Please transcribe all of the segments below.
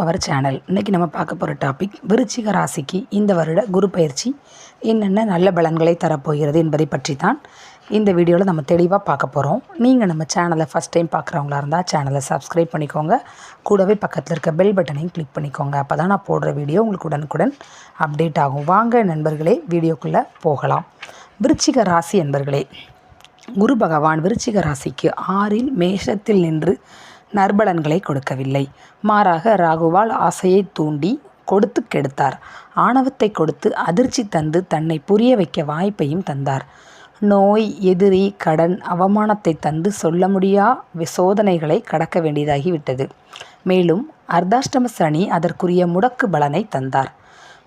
Our channel இன்றைக்கி நம்ம பார்க்க போகிற டாபிக் விருச்சிக ராசிக்கு இந்த வருட குரு பயிற்சி என்னென்ன நல்ல பலன்களை தரப்போகிறது என்பதை பற்றி தான் இந்த வீடியோவில் நம்ம தெளிவாக பார்க்க போகிறோம் நீங்கள் நம்ம சேனலை ஃபஸ்ட் டைம் பார்க்குறவங்களா இருந்தால் சேனலை சப்ஸ்கிரைப் பண்ணிக்கோங்க. கூடவே பக்கத்தில் இருக்க பெல் பட்டனையும் கிளிக் பண்ணிக்கோங்க. அப்போ தான் நான் போடுற வீடியோ உங்களுக்கு உடனுக்குடன் அப்டேட் ஆகும். வாங்க நண்பர்களே வீடியோக்குள்ளே போகலாம். விருச்சிக ராசி என்பர்களே குரு பகவான் விருச்சிக ராசிக்கு ஆறில் மேஷத்தில் நின்று நற்பலன்களை கொடுக்கவில்லை. மாறாக ராகுவால் ஆசையை தூண்டி கொடுத்து கெடுத்தார். ஆணவத்தை கொடுத்து அதிர்ச்சி தந்து தன்னை புரிய வைக்க வாய்ப்பையும் தந்தார். நோய் எதிரி கடன் அவமானத்தை தந்து சொல்ல முடியா சோதனைகளை கடக்க வேண்டியதாகிவிட்டது. மேலும் அர்த்தாஷ்டம சனி அதற்குரிய முடக்கு பலனை தந்தார்.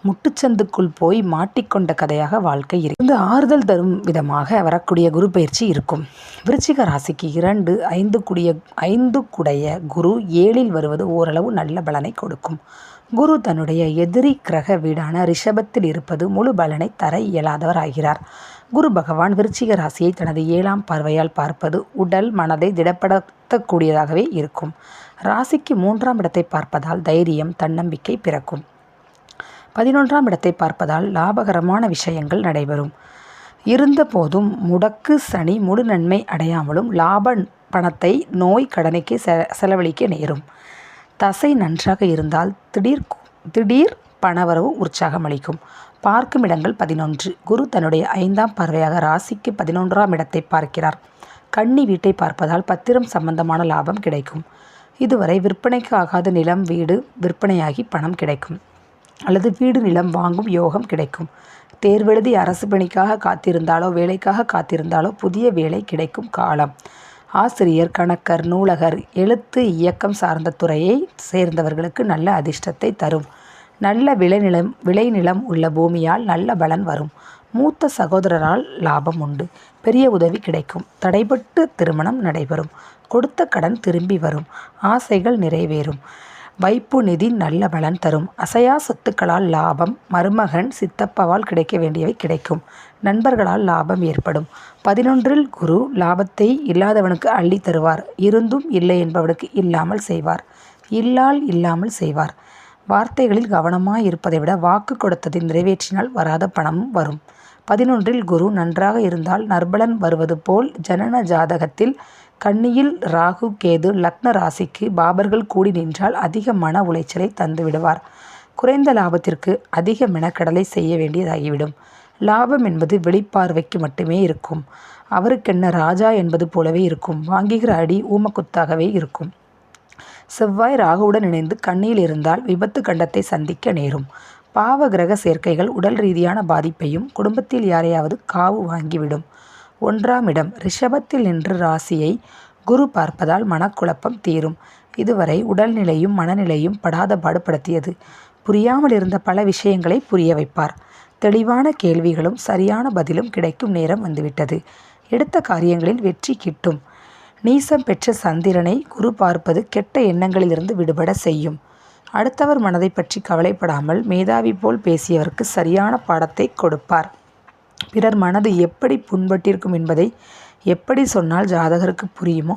முட்டுச்சந்துக்குள் போய் மாட்டிக்கொண்ட கதையாக வாழ்க்கை இருக்கு. இந்த ஆறுதல் தரும் விதமாக வரக்கூடிய குரு பயிற்சி இருக்கும். விருச்சிக ராசிக்கு இரண்டு ஐந்து குடிய ஐந்து குடைய குரு ஏழில் வருவது ஓரளவு நல்ல பலனை கொடுக்கும். குரு தன்னுடைய எதிரி கிரக வீடான ரிஷபத்தில் இருப்பது முழு பலனை தர இயலாதவர் ஆகிறார். குரு பகவான் விருச்சிக ராசியை தனது ஏழாம் பார்வையால் பார்ப்பது உடல் மனதை திடப்படுத்தக்கூடியதாகவே இருக்கும். ராசிக்கு மூன்றாம் இடத்தை பார்ப்பதால் தைரியம் தன்னம்பிக்கை பிறக்கும். பதினொன்றாம் இடத்தை பார்ப்பதால் லாபகரமான விஷயங்கள் நடைபெறும். இருந்தபோதும் முடக்கு சனி முழு நன்மை அடையாமலும் லாப பணத்தை நோய் கடனைக்கு செ செலவழிக்க நேரும். தசை நன்றாக இருந்தால் திடீர் திடீர் பணவரவு உற்சாகம் அளிக்கும். பார்க்கும் இடங்கள் பதினொன்று. குரு தன்னுடைய ஐந்தாம் பார்வையாக ராசிக்கு பதினொன்றாம் இடத்தை பார்க்கிறார். கன்னி வீட்டை பார்ப்பதால் பத்திரம் சம்பந்தமான லாபம் கிடைக்கும். இதுவரை விற்பனைக்கு ஆகாத நிலம் வீடு விற்பனையாகி பணம் கிடைக்கும். அல்லது வீடு நிலம் வாங்கும் யோகம் கிடைக்கும். தேர்வெழுதி அரசு பணிக்காக காத்திருந்தாலோ வேலைக்காக காத்திருந்தாலோ புதிய வேலை கிடைக்கும் காலம். ஆசிரியர் கணக்கர் நூலகர் எழுத்து இயக்கம் சார்ந்த துறையை சேர்ந்தவர்களுக்கு நல்ல அதிர்ஷ்டத்தை தரும். நல்ல விளைநிலம் விளைநிலம் உள்ள பூமியால் நல்ல பலன் வரும். மூத்த சகோதரரால் லாபம் உண்டு. பெரிய உதவி கிடைக்கும். தடைபட்டு திருமணம் நடைபெறும். கொடுத்த கடன் திரும்பி வரும். ஆசைகள் நிறைவேறும். வைப்பு நிதி நல்ல பலன் தரும். அசையா சொத்துக்களால் லாபம் மருமகன் சித்தப்பாவால் கிடைக்க வேண்டியவை கிடைக்கும். நண்பர்களால் லாபம் ஏற்படும். பதினொன்றில் குரு லாபத்தை இல்லாதவனுக்கு அள்ளி தருவார். இருந்தும் இல்லை என்பவனுக்கு இல்லாமல் செய்வார். இல்லால் இல்லாமல் செய்வார். வார்த்தைகளில் கவனமாக இருப்பதை விட வாக்கு கொடுத்ததை நிறைவேற்றினால் வராத பணமும் வரும். பதினொன்றில் குரு நன்றாக இருந்தால் நற்பலன் வருவது போல் ஜனன ஜாதகத்தில் கன்னியில் ராகு கேது லக்ன ராசிக்கு பாபர்கள் கூடி நின்றால் அதிக மன உளைச்சலை தந்து விடுவார். குறைந்த லாபத்திற்கு அதிக மெனக்கடலை செய்ய வேண்டியதாகிவிடும். லாபம் என்பது வெளிப்பார்வைக்கு மட்டுமே இருக்கும். அவருக்கென்ன ராஜா என்பது போலவே இருக்கும். வாங்குகிற அடி ஊமக்குத்தாகவே இருக்கும். செவ்வாய் ராகுவுடன் இணைந்து கண்ணியில் இருந்தால் விபத்து கண்டத்தை சந்திக்க நேரும். பாவ கிரக சேர்க்கைகள் உடல் ரீதியான பாதிப்பையும் குடும்பத்தில் யாரையாவது காவு வாங்கிவிடும். ஒன்றாம் இடம் ரிஷபத்தில் நின்று ராசியை குரு பார்ப்பதால் மனக்குழப்பம் தீரும். இதுவரை உடல்நிலையும் மனநிலையும் படாத பாடுபடுத்தியது. புரியாமல் இருந்த பல விஷயங்களை புரிய வைப்பார். தெளிவான கேள்விகளும் சரியான பதிலும் கிடைக்கும் நேரம் வந்துவிட்டது. எடுத்த காரியங்களில் வெற்றி கிட்டும். நீசம் பெற்ற சந்திரனை குரு பார்ப்பது கெட்ட எண்ணங்களிலிருந்து விடுபட செய்யும். அடுத்தவர் மனதை பற்றி கவலைப்படாமல் மேதாவி போல் பேசியவருக்கு சரியான பாடத்தை கொடுப்பார். பிறர் மனது எப்படி புண்பட்டிருக்கும் என்பதை எப்படி சொன்னால் ஜாதகருக்கு புரியுமோ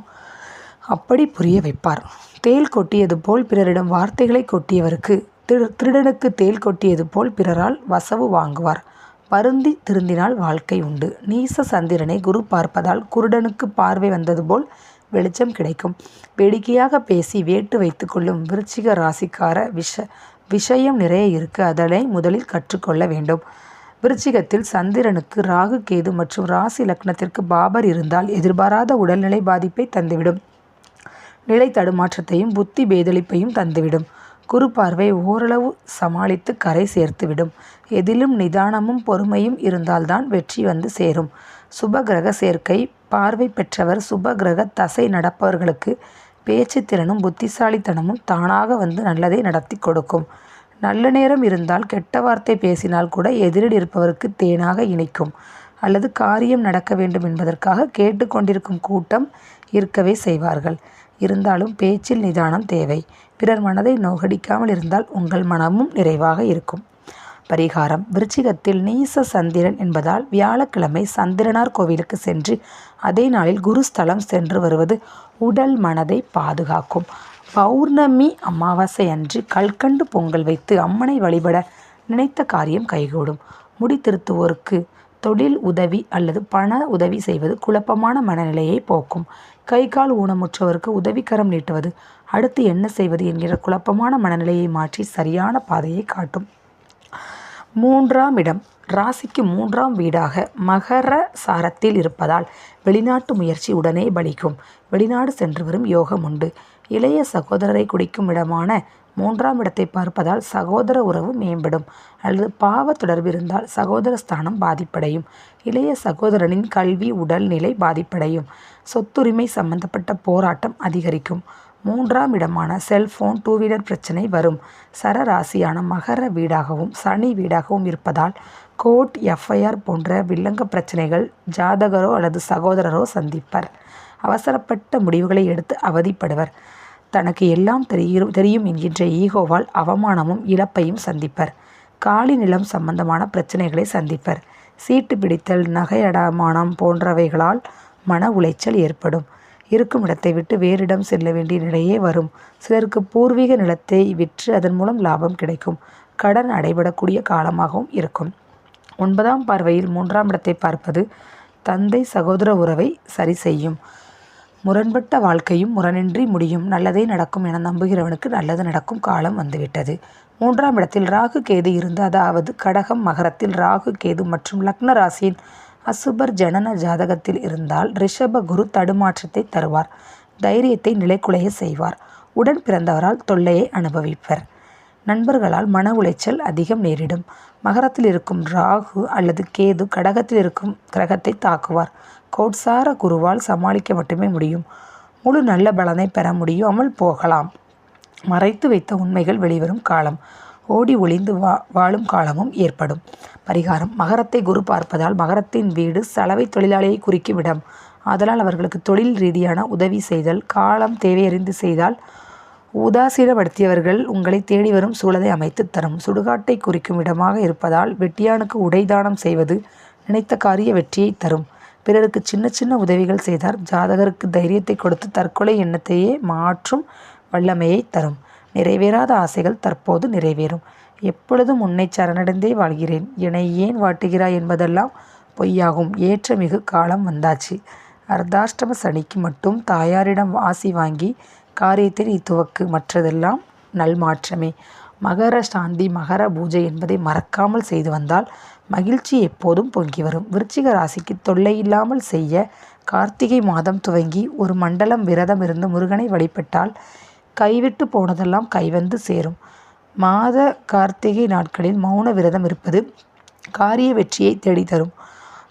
அப்படி புரிய வைப்பார். தேல் கொட்டியது போல் பிறரிடம் வார்த்தைகளை கொட்டியவருக்கு திரு திருடனுக்கு தேல் கொட்டியது போல் பிறரால் வசவு வாங்குவார். வருந்தி திருந்தினால் வாழ்க்கை உண்டு. நீச சந்திரனை குரு பார்ப்பதால் குருடனுக்கு பார்வை வந்தது போல் வெளிச்சம் கிடைக்கும். வேடிக்கையாக பேசி வேட்டு வைத்து கொள்ளும் விருச்சிக ராசிக்கார விஷ விஷயம் நிறைய இருக்கு. அதனை முதலில் கற்றுக்கொள்ள வேண்டும். விருச்சிகத்தில் சந்திரனுக்கு ராகு கேது மற்றும் ராசி லக்னத்திற்கு பாபர் இருந்தால் எதிர்பாராத உடல்நிலை பாதிப்பை தந்துவிடும். நிலை தடுமாற்றத்தையும் புத்தி பேதளிப்பையும் தந்துவிடும். குரு பார்வை ஓரளவு சமாளித்து கரை சேர்த்துவிடும். எதிலும் நிதானமும் பொறுமையும் இருந்தால்தான் வெற்றி வந்து சேரும். சுப கிரக சேர்க்கை பார்வை பெற்றவர் சுப கிரக தசை நடப்பவர்களுக்கு பேச்சு திறனும் புத்திசாலித்தனமும் தானாக வந்து நல்லதை நடத்தி கொடுக்கும். நல்ல நேரம் இருந்தால் கெட்ட வார்த்தை பேசினால் கூட எதிரில் இருப்பவருக்கு தேனாக இணைக்கும். அல்லது காரியம் நடக்க வேண்டும் என்பதற்காக கேட்டுக்கொண்டிருக்கும் கூட்டம் இருக்கவே செய்வார்கள். இருந்தாலும் பேச்சில் நிதானம் தேவை. பிறர் மனதை நோகடிக்காமல் இருந்தால் உங்கள் மனமும் நிறைவாக இருக்கும். பரிகாரம். விருச்சிகத்தில் நீச சந்திரன் என்பதால் வியாழக்கிழமை சந்திரனார் கோவிலுக்கு சென்று அதே நாளில் குருஸ்தலம் சென்று வருவது உடல் மனதை பாதுகாக்கும். பௌர்ணமி அமாவாசை அன்று கல்கண்டு பொங்கல் வைத்து அம்மனை வழிபட நினைத்த காரியம் கைகூடும். முடி திருத்துவோருக்கு தொழில் உதவி அல்லது பண உதவி செய்வது குழப்பமான மனநிலையை போக்கும். கை கால் ஊனமுற்றவருக்கு உதவிக்கரம் நீட்டுவது அடுத்து என்ன செய்வது என்கிற குழப்பமான மனநிலையை மாற்றி சரியான பாதையை காட்டும். மூன்றாம் இடம் ராசிக்கு மூன்றாம் வீடாக மகர சாரத்தில் இருப்பதால் வெளிநாட்டு முயற்சி உடனே பலிக்கும். வெளிநாடு சென்று வரும் யோகம் உண்டு. இளைய சகோதரரை குடிக்கும் இடமான மூன்றாம் இடத்தை பார்ப்பதால் சகோதர உறவு மேம்படும். அல்லது பாவ தொடர்பு இருந்தால் சகோதர ஸ்தானம் பாதிப்படையும். இளைய சகோதரனின் கல்வி உடல் நிலை பாதிப்படையும். சொத்துரிமை சம்பந்தப்பட்ட போராட்டம் அதிகரிக்கும். மூன்றாம் இடமான செல்போன் டூ வீலர் பிரச்சனை வரும். சரராசியான மகர வீடாகவும் சனி வீடாகவும் இருப்பதால் கோர்ட் எஃப்ஐஆர் போன்ற வில்லங்க பிரச்சனைகள் ஜாதகரோ அல்லது சகோதரரோ சந்திப்பர். அவசரப்பட்ட முடிவுகளை எடுத்து அவதிப்படுவர். தனக்கு எல்லாம் தெரியும் தெரியும் என்கின்ற ஈகோவால் அவமானமும் இழப்பையும் சந்திப்பர். காலி நிலம் சம்பந்தமான பிரச்சனைகளை சந்திப்பர். சீட்டு பிடித்தல் நகை அடமானம் போன்றவைகளால் மன உளைச்சல் ஏற்படும். இருக்கும் இடத்தை விட்டு வேறிடம் செல்ல வேண்டிய நிலையே வரும். சிலருக்கு பூர்வீக நிலத்தை விற்று அதன் மூலம் லாபம் கிடைக்கும். கடன் அடைபடக்கூடிய காலமாகவும் இருக்கும். ஒன்பதாம் பார்வையில் மூன்றாம் இடத்தை பார்ப்பது தந்தை சகோதர உறவை சரி செய்யும். முரண்பட்ட வாழ்க்கையும் முரணின்றி முடியும். நல்லதே நடக்கும் என நம்புகிறவனுக்கு நல்லது நடக்கும் காலம் வந்துவிட்டது. மூன்றாம் இடத்தில் ராகு கேது இருந்து அதாவது கடகம் மகரத்தில் ராகு கேது மற்றும் லக்ன ராசியின் அசுபர் ஜனன ஜாதகத்தில் இருந்தால் ரிஷப குரு தடுமாற்றத்தை தருவார். தைரியத்தை நிலைக்குலைய செய்வார். உடன் பிறந்தவரால் தொல்லையை அனுபவிப்பர். நண்பர்களால் மன உளைச்சல் அதிகம் நேரிடும். மகரத்தில் இருக்கும் ராகு அல்லது கேது கடகத்தில் இருக்கும் கிரகத்தை தாக்குவார். கோட்சார குருவால் சமாளிக்க மட்டுமே முடியும். முழு நல்ல பலனை பெற முடியாமல் போகலாம். மறைத்து வைத்த உண்மைகள் வெளிவரும் காலம். ஓடி ஒளிந்து வா வாழும் காலமும் ஏற்படும். பரிகாரம். மகரத்தை குரு பார்ப்பதால் மகரத்தின் வீடு சலவை தொழிலாளியை குறிக்கும் இடம். ஆதலால் அவர்களுக்கு தொழில் ரீதியான உதவி செய்தல் காலம் தேவையறிந்து செய்தால் உதாசீனப்படுத்தியவர்கள் உங்களை தேடி வரும் சூழலை அமைத்து தரும். சுடுகாட்டை குறிக்கும் இடமாக இருப்பதால் வெட்டியானுக்கு உடைதானம் செய்வது நினைத்த காரிய வெற்றியை தரும். பிறருக்கு சின்ன சின்ன உதவிகள் செய்தார். ஜாதகருக்கு தைரியத்தை கொடுத்து தற்கொலை எண்ணத்தையே மாற்றும் வல்லமையை தரும். நிறைவேறாத ஆசைகள் தற்போது நிறைவேறும். எப்பொழுதும் உன்னை சரணடைந்தே வாழ்கிறேன். என்னை ஏன் வாட்டுகிறாய் என்பதெல்லாம் பொய்யாகும். ஏற்ற மிகு காலம் வந்தாச்சு. அர்த்தாஷ்டம சனிக்கு மட்டும் தாயாரிடம் ஆசி வாங்கி காரியத்தில் இத்துவக்கு மற்றதெல்லாம் நல்மாற்றமே. மகர சாந்தி மகர பூஜை என்பதை மறக்காமல் செய்து வந்தால் மகிழ்ச்சி எப்போதும் பொங்கி வரும். விருச்சிக ராசிக்கு தொல்லை இல்லாமல் செய்ய கார்த்திகை மாதம் துவங்கி ஒரு மண்டலம் விரதம் இருந்து முருகனை வழிபட்டால் கைவிட்டு போனதெல்லாம் கைவந்து சேரும். மாத கார்த்திகை நாட்களில் மௌன விரதம் இருப்பது காரிய வெற்றியை தேடித்தரும்.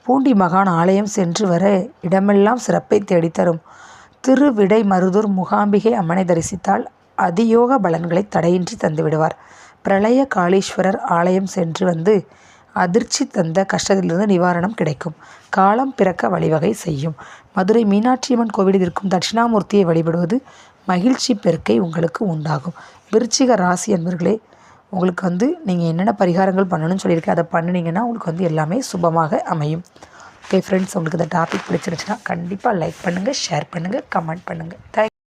பூண்டி மகான் ஆலயம் சென்று வர இடமெல்லாம் சிறப்பை தேடித்தரும். திருவிடை மருதூர் முகாம்பிகை அம்மனை தரிசித்தால் அதியோக பலன்களை தடையின்றி தந்துவிடுவார் பிரளய காளீஸ்வரர் ஆலயம் சென்று வந்து அதிர்ச்சி தந்த கஷ்டத்திலிருந்து நிவாரணம் கிடைக்கும். காலம் பிறக்க வழிவகை செய்யும். மதுரை மீனாட்சியம்மன் கோவிலில் இருக்கும் தட்சிணாமூர்த்தியை வழிபடுவது மகிழ்ச்சி பெருக்கை உங்களுக்கு உண்டாகும். விருச்சிக ராசி அன்பர்களே உங்களுக்கு வந்து நீங்கள் என்னென்ன பரிகாரங்கள் பண்ணணும்னு சொல்லியிருக்கேன் அதை பண்ணினீங்கன்னா உங்களுக்கு வந்து எல்லாமே சுபமாக அமையும். ஓகே ஃப்ரெண்ட்ஸ் உங்களுக்கு இந்த டாபிக் பிடிச்சிருச்சுன்னா கண்டிப்பாக லைக் பண்ணுங்கள் ஷேர் பண்ணுங்கள் கமெண்ட் பண்ணுங்கள் தேங்க்